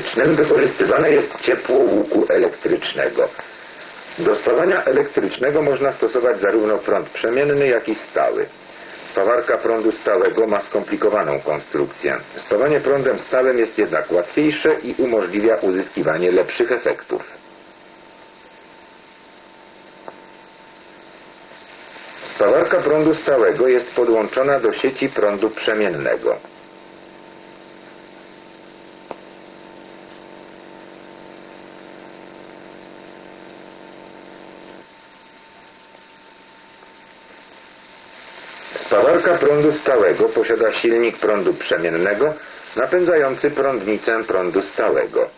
elektrycznym wykorzystywane jest ciepło łuku elektrycznego. Do spawania elektrycznego można stosować zarówno prąd przemienny, jak i stały. Spawarka prądu stałego ma skomplikowaną konstrukcję. Spawanie prądem stałym jest jednak łatwiejsze i umożliwia uzyskiwanie lepszych efektów. Spawarka prądu stałego jest podłączona do sieci prądu przemiennego. Spawarka prądu stałego posiada silnik prądu przemiennego napędzający prądnicę prądu stałego.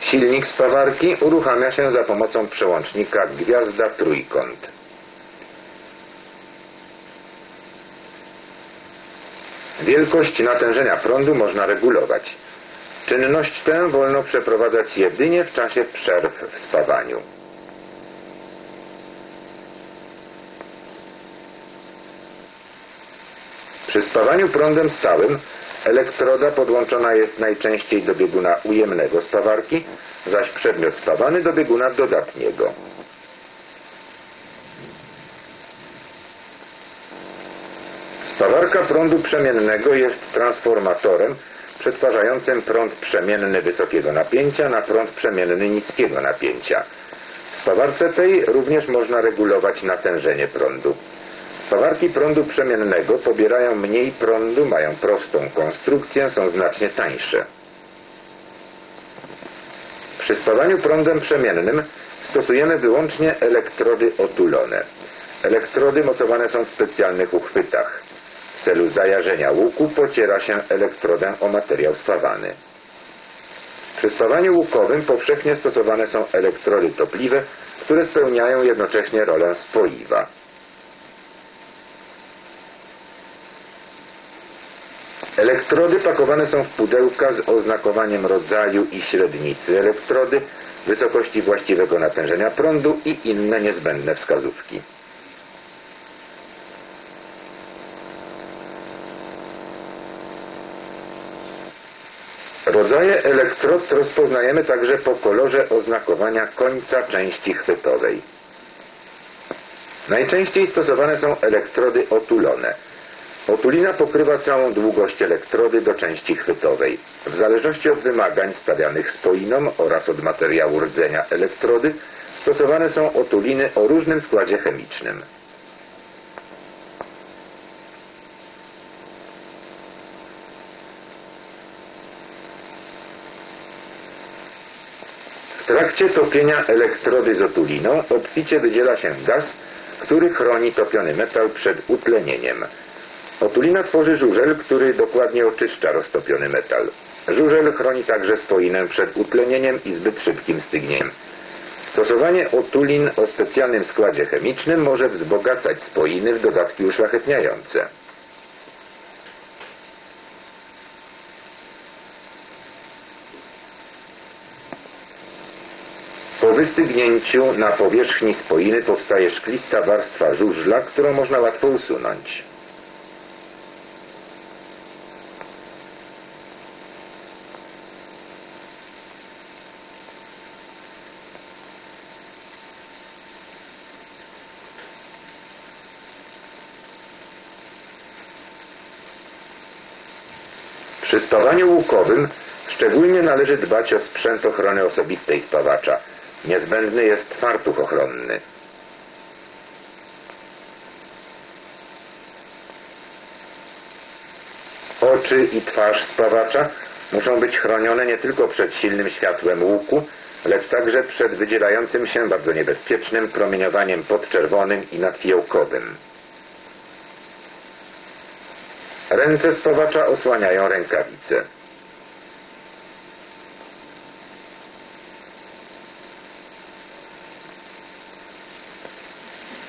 Silnik spawarki uruchamia się za pomocą przełącznika gwiazda trójkąt. Wielkość natężenia prądu można regulować. Czynność tę wolno przeprowadzać jedynie w czasie przerw w spawaniu. Przy spawaniu prądem stałym elektroda podłączona jest najczęściej do bieguna ujemnego spawarki, zaś przedmiot spawany do bieguna dodatniego. Spawarka prądu przemiennego jest transformatorem przetwarzającym prąd przemienny wysokiego napięcia na prąd przemienny niskiego napięcia. W spawarce tej również można regulować natężenie prądu. Spawarki prądu przemiennego pobierają mniej prądu, mają prostą konstrukcję, są znacznie tańsze. Przy spawaniu prądem przemiennym stosujemy wyłącznie elektrody otulone. Elektrody mocowane są w specjalnych uchwytach. W celu zajarzenia łuku pociera się elektrodę o materiał spawany. Przy spawaniu łukowym powszechnie stosowane są elektrody topliwe, które spełniają jednocześnie rolę spoiwa. Elektrody pakowane są w pudełka z oznakowaniem rodzaju i średnicy elektrody, wysokości właściwego natężenia prądu i inne niezbędne wskazówki. Rodzaje elektrod rozpoznajemy także po kolorze oznakowania końca części chwytowej. Najczęściej stosowane są elektrody otulone. Otulina pokrywa całą długość elektrody do części chwytowej. W zależności od wymagań stawianych spoinom oraz od materiału rdzenia elektrody stosowane są otuliny o różnym składzie chemicznym. W trakcie topienia elektrody z otuliną obficie wydziela się gaz, który chroni topiony metal przed utlenieniem. Otulina tworzy żużel, który dokładnie oczyszcza roztopiony metal. Żużel chroni także spoinę przed utlenieniem i zbyt szybkim stygnieniem. Stosowanie otulin o specjalnym składzie chemicznym może wzbogacać spoiny w dodatki uszlachetniające. Po wystygnięciu na powierzchni spoiny powstaje szklista warstwa żużla, którą można łatwo usunąć. Przy spawaniu łukowym szczególnie należy dbać o sprzęt ochrony osobistej spawacza. Niezbędny jest fartuch ochronny. Oczy i twarz spawacza muszą być chronione nie tylko przed silnym światłem łuku, lecz także przed wydzielającym się bardzo niebezpiecznym promieniowaniem podczerwonym i nadfiołkowym. Ręce spawacza osłaniają rękawice.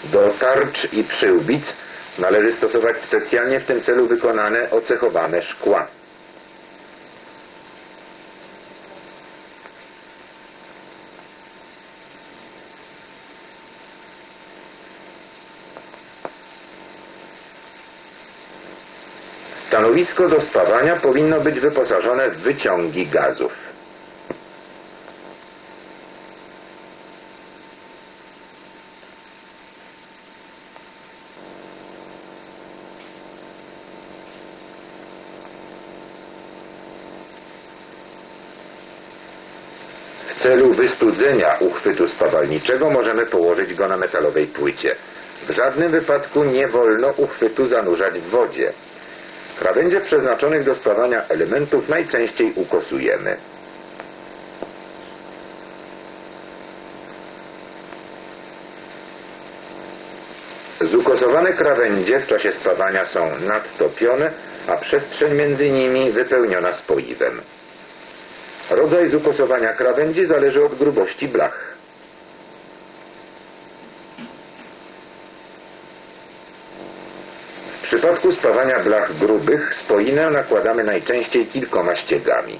Do tarcz i przyłbic należy stosować specjalnie w tym celu wykonane ocechowane szkła. Stanowisko do spawania powinno być wyposażone w wyciągi gazów. W celu wystudzenia uchwytu spawalniczego możemy położyć go na metalowej płycie. W żadnym wypadku nie wolno uchwytu zanurzać w wodzie. Krawędzie przeznaczonych do spawania elementów najczęściej ukosujemy. Zukosowane krawędzie w czasie spawania są nadtopione, a przestrzeń między nimi wypełniona spoiwem. Rodzaj zukosowania krawędzi zależy od grubości blach. Przypadku spawania blach grubych spoinę nakładamy najczęściej kilkoma ściegami.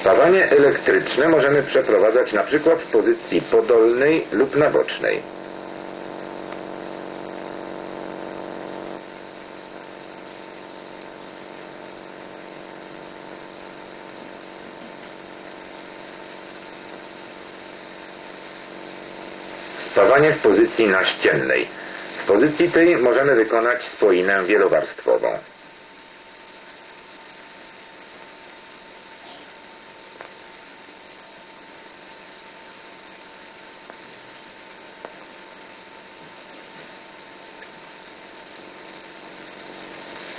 Spawanie elektryczne możemy przeprowadzać przykład w pozycji podolnej lub nabocznej. Spawanie w pozycji naściennej. W pozycji tej możemy wykonać spoinę wielowarstwową.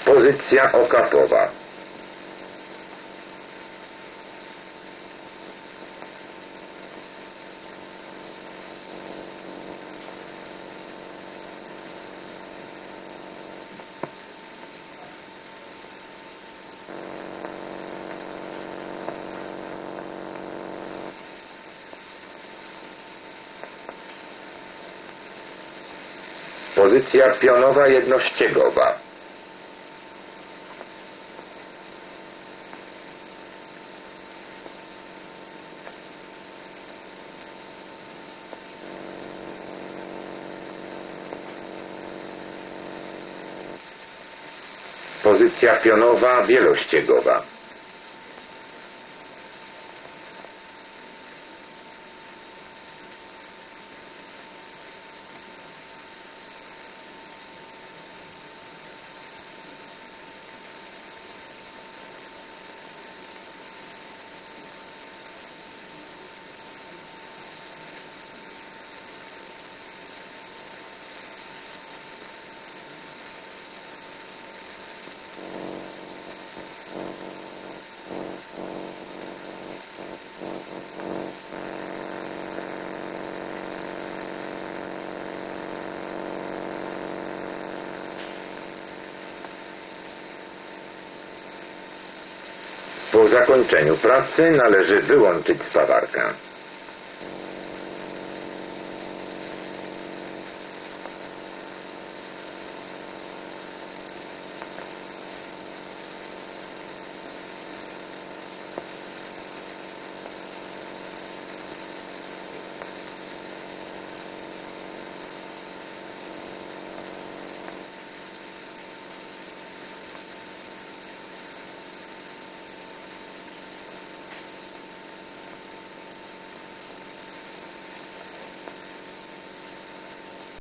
Pozycja okapowa. Pozycja pionowa jednościegowa. Pozycja pionowa wielościegowa. Po zakończeniu pracy należy wyłączyć spawarkę.